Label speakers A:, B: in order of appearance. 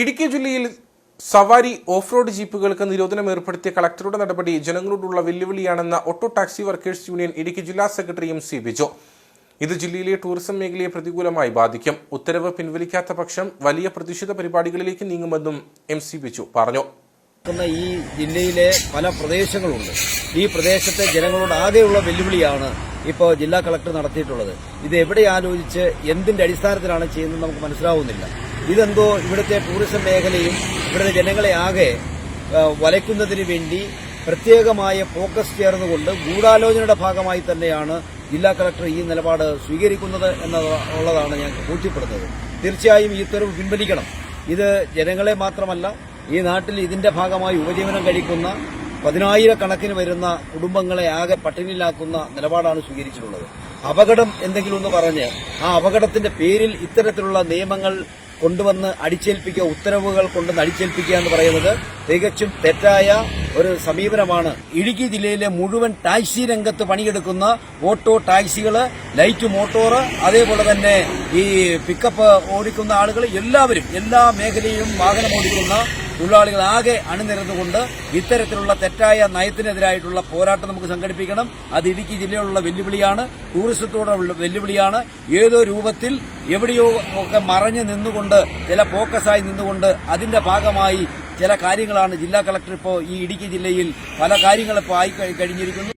A: ഇടുക്കി ജില്ലയിൽ സവാരി off road ജീപ്പുകൾക്ക് നിരോധനം ഏർപ്പെടുത്തിയ കളക്ടറുടെ നടപടി ജനങ്ങളോടുള്ള വെല്ലുവിളിയാണെന്ന auto taxi workers union Idukki ജില്ലാ സെക്രട്ടറിയും സി ബിജോ. ഇത് ജില്ലയിലെ ടൂറിസം മേഖലയെ പ്രതികൂലമായി ബാധിക്കും. ഉത്തരവ് പിൻവലിക്കാത്ത പക്ഷം വലിയ പ്രതിഷേധ പരിപാടികളിലേക്ക് നീങ്ങുമെന്നും എം സി ബിജു പറഞ്ഞു.
B: ഈ ജില്ലയിലെ പല പ്രദേശങ്ങളുണ്ട്. ഈ പ്രദേശത്തെ ജനങ്ങളോട് ആകെയുള്ള വെല്ലുവിളിയാണ് ഇപ്പോൾ ജില്ലാ കളക്ടർ നടത്തിയിട്ടുള്ളത്. ഇത് എവിടെ ആലോചിച്ച് എന്തിന്റെ അടിസ്ഥാനത്തിലാണ് ചെയ്യുന്നത് നമുക്ക് മനസ്സിലാവുന്നില്ല. ഇതെന്തോ ഇവിടുത്തെ ടൂറിസം മേഖലയും ഇവിടുത്തെ ജനങ്ങളെ ആകെ വലയ്ക്കുന്നതിന് വേണ്ടി പ്രത്യേകമായ ഫോക്കസ് ചേർന്നുകൊണ്ട് ഗൂഢാലോചനയുടെ ഭാഗമായി തന്നെയാണ് ജില്ലാ കളക്ടർ ഈ നിലപാട് സ്വീകരിക്കുന്നത് എന്നുള്ളതാണ് ഞാൻ ബോധ്യപ്പെടുന്നത്. തീർച്ചയായും ഈ ഉത്തരവ് പിൻവലിക്കണം. ഇത് ജനങ്ങളെ മാത്രമല്ല ഈ നാട്ടിൽ ഇതിന്റെ ഭാഗമായി ഉപജീവനം കഴിക്കുന്ന പതിനായിരക്കണക്കിന് വരുന്ന കുടുംബങ്ങളെ ആകെ പട്ടിണിയിലാക്കുന്ന നിലപാടാണ് സ്വീകരിച്ചിട്ടുള്ളത്. അപകടം എന്തെങ്കിലും ഒന്ന് പറഞ്ഞ് ആ അപകടത്തിന്റെ പേരിൽ ഇത്തരത്തിലുള്ള നിയമങ്ങൾ കൊണ്ടുവന്ന് അടിച്ചേൽപ്പിക്കുക ഉത്തരവുകൾ കൊണ്ടുവന്ന് അടിച്ചേൽപ്പിക്കുക എന്ന് പറയുന്നത് തികച്ചും തെറ്റായ ഒരു സമീപനമാണ്. ഇടുക്കി ജില്ലയിലെ മുഴുവൻ ടാക്സി രംഗത്ത് പണിയെടുക്കുന്ന ഓട്ടോ ടാക്സികൾ ലൈറ്റ് മോട്ടോർ അതേപോലെ തന്നെ ഈ പിക്കപ്പ് ഓടിക്കുന്ന ആളുകൾ എല്ലാവരും എല്ലാ മേഖലയിലും വാഹനം ഓടിക്കുന്ന തൊഴിലാളികൾ ആകെ അണിനിരന്നുകൊണ്ട് ഇത്തരത്തിലുള്ള തെറ്റായ നയത്തിനെതിരായിട്ടുള്ള പോരാട്ടം നമുക്ക് സംഘടിപ്പിക്കണം. അത് ഇടുക്കി ജില്ലയിലുള്ള വെല്ലുവിളിയാണ്. ടൂറിസത്തോടുള്ള വെല്ലുവിളിയാണ്. ഏതോ രൂപത്തിൽ എവിടെയോ ഒക്കെ മറഞ്ഞു നിന്നുകൊണ്ട് ചില ഫോക്കസായി നിന്നുകൊണ്ട് അതിന്റെ ഭാഗമായി ചില കാര്യങ്ങളാണ് ജില്ലാ കളക്ടർ ഇപ്പോൾ ഈ ഇടുക്കി ജില്ലയിൽ പല കാര്യങ്ങളിപ്പോൾ ആയി കഴി- കഴിഞ്ഞിരിക്കുന്നു.